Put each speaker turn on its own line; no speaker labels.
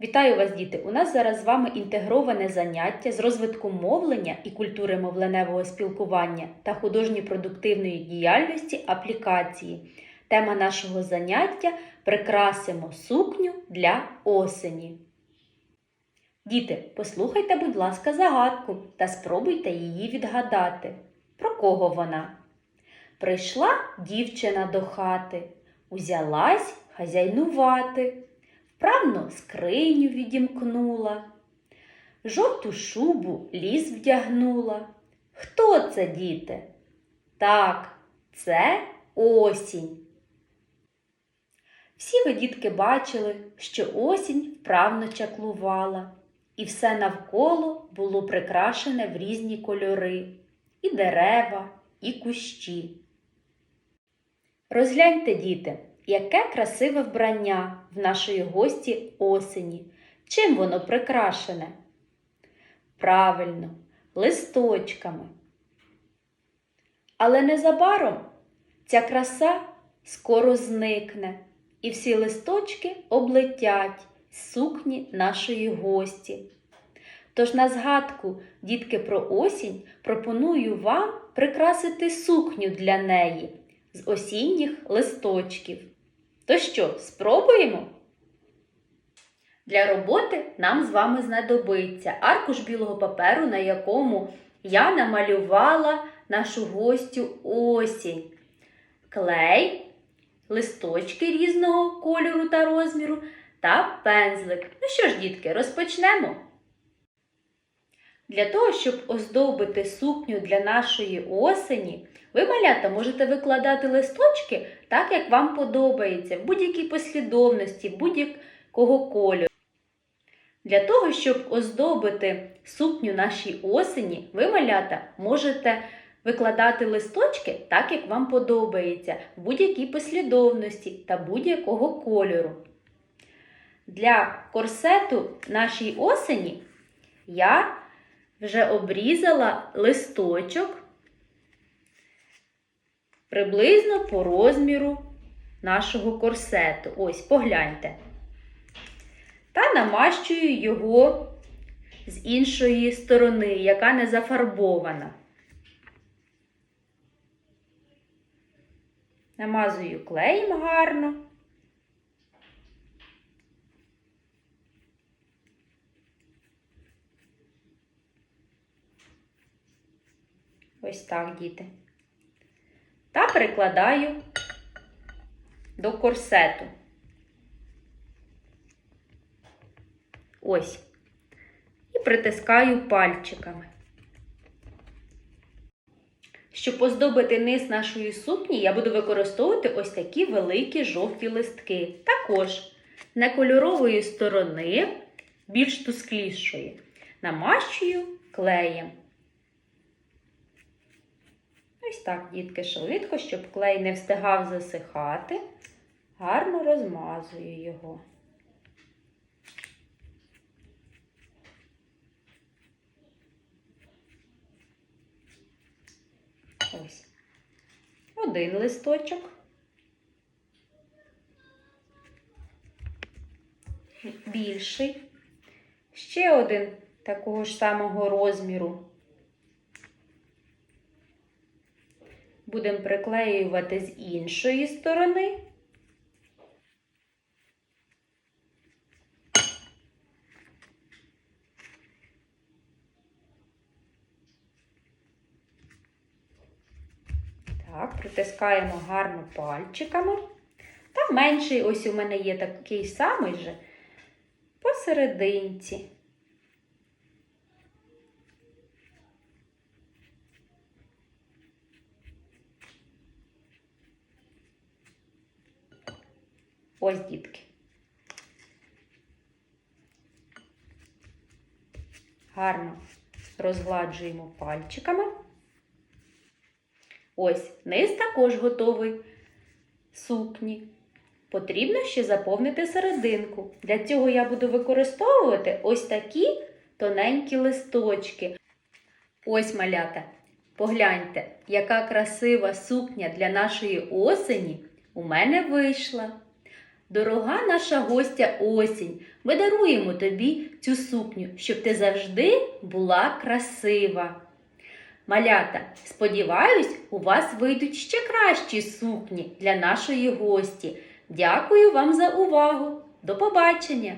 Вітаю вас, діти! У нас зараз з вами інтегроване заняття з розвитку мовлення і культури мовленевого спілкування та художньо-продуктивної діяльності аплікації. Тема нашого заняття прикрасимо сукню для осені. Діти, послухайте, будь ласка, загадку та спробуйте її відгадати. Про кого вона? Прийшла дівчина до хати, узялась хазяйнувати. Вправно скриню відімкнула, жовту шубу ліс вдягнула. Хто це, діти? Так, це осінь. Всі ви, дітки, бачили, що осінь вправно чаклувала, і все навколо було прикрашене в різні кольори, і дерева, і кущі. Розгляньте, діти, яке красиве вбрання в нашої гості осені. Чим воно прикрашене? Правильно, листочками. Але незабаром ця краса скоро зникне, і всі листочки облетять з сукні нашої гості. Тож на згадку, дітки про осінь, пропоную вам прикрасити сукню для неї з осінніх листочків. То що, спробуємо? Для роботи нам з вами знадобиться аркуш білого паперу, на якому я намалювала нашу гостю осінь, клей, листочки різного кольору та розміру та пензлик. Ну що ж, дітки, розпочнемо. Для того, щоб оздобити сукню для нашої осені, ви, малята, можете викладати листочки так, як вам подобається, в будь-якій послідовності, будь-якого кольору. Для того, щоб оздобити сукню нашій осені, ви, малята, можете викладати листочки так, як вам подобається, в будь-якій послідовності та будь-якого кольору. Для корсету нашій осені я вже обрізала листочок приблизно по розміру нашого корсету. Ось, погляньте. Та намащую його з іншої сторони, яка не зафарбована. Намазую клеєм гарно. Ось так, діти. Та прикладаю до корсету. Ось. І притискаю пальчиками. Щоб оздобити низ нашої сукні, я буду використовувати ось такі великі жовті листки. Також не кольорової сторони, більш тусклішої. Намащую клеєм. Ось так, дітки, швидко, щоб клей не встигав засихати, гарно розмазую його. Ось. Один листочок. Більший. Ще один такого ж самого розміру. Будемо приклеювати з іншої сторони. Так, притискаємо гарно пальчиками. Та менший, ось у мене є такий самий же посерединці. Ось дітки. Гарно розгладжуємо пальчиками. Ось, низ також готовий сукні. Потрібно ще заповнити серединку. Для цього я буду використовувати ось такі тоненькі листочки. Ось малята. Погляньте, яка красива сукня для нашої осені у мене вийшла. Дорога наша гостя осінь, ми даруємо тобі цю сукню, щоб ти завжди була красива. Малята, сподіваюсь, у вас вийдуть ще кращі сукні для нашої гості. Дякую вам за увагу. До побачення!